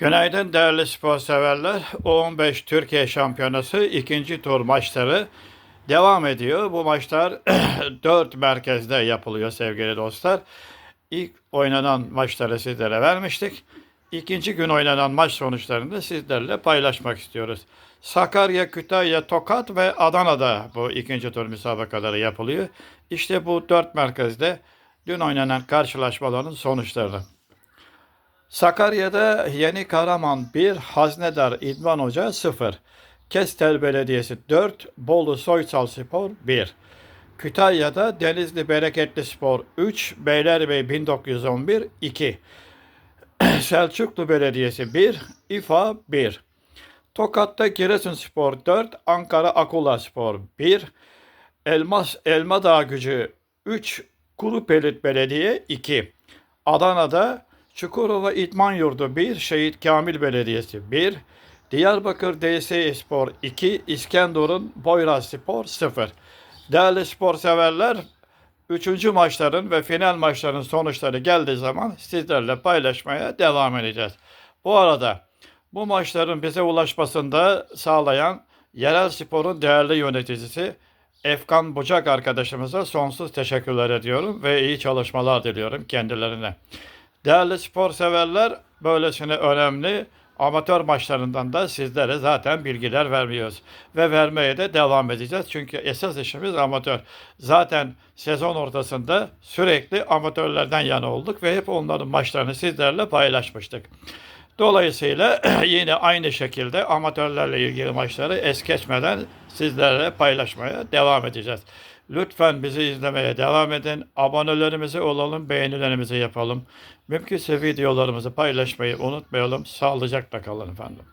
Günaydın değerli spor severler. U15 Türkiye Şampiyonası ikinci tur maçları devam ediyor. Bu maçlar dört merkezde yapılıyor sevgili dostlar. İlk oynanan maçları sizlere vermiştik. İkinci gün oynanan maç sonuçlarını da sizlerle paylaşmak istiyoruz. Sakarya, Kütahya, Tokat ve Adana'da bu ikinci tur müsabakaları yapılıyor. İşte bu dört merkezde dün oynanan karşılaşmaların sonuçları. Sakarya'da Yeni Karaman 1, Haznedar İdman Hoca 0. Kestel Belediyesi 4, Bolu Soysal Spor 1. Kütahya'da Denizli Bereketli Spor 3, Beylerbeyi 1911 2. Selçuklu Belediyesi 1, İFA 1. Tokat'ta Giresunspor 4, Ankara Akula Spor 1, Elmas Elmadağ Gücü 3, Kulupelit Belediye 2. Adana'da Çukurova İdman Yurdu 1, Şehit Kamil Belediyesi 1, Diyarbakır DS Spor 2, İskenderun Boyraz Spor 0. Değerli spor severler, Üçüncü maçların ve final maçların sonuçları geldiği zaman sizlerle paylaşmaya devam edeceğiz. Bu arada bu maçların bize ulaşmasında sağlayan Yerel Spor'un değerli yöneticisi Efkan Bucak arkadaşımıza sonsuz teşekkürler ediyorum ve iyi çalışmalar diliyorum kendilerine. Değerli spor severler, böylesine önemli amatör maçlarından da sizlere zaten bilgiler vermiyoruz. Ve vermeye de devam edeceğiz. Çünkü esas işimiz amatör. Zaten sezon ortasında sürekli amatörlerden yana olduk ve hep onların maçlarını sizlerle paylaşmıştık. Dolayısıyla yine aynı şekilde amatörlerle ilgili maçları es geçmeden sizlerle paylaşmaya devam edeceğiz. Lütfen bizi izlemeye devam edin. Abonelerimizi olalım, beğenilerimizi yapalım. Mümkünse videolarımızı paylaşmayı unutmayalım. Sağlıcakla kalın efendim.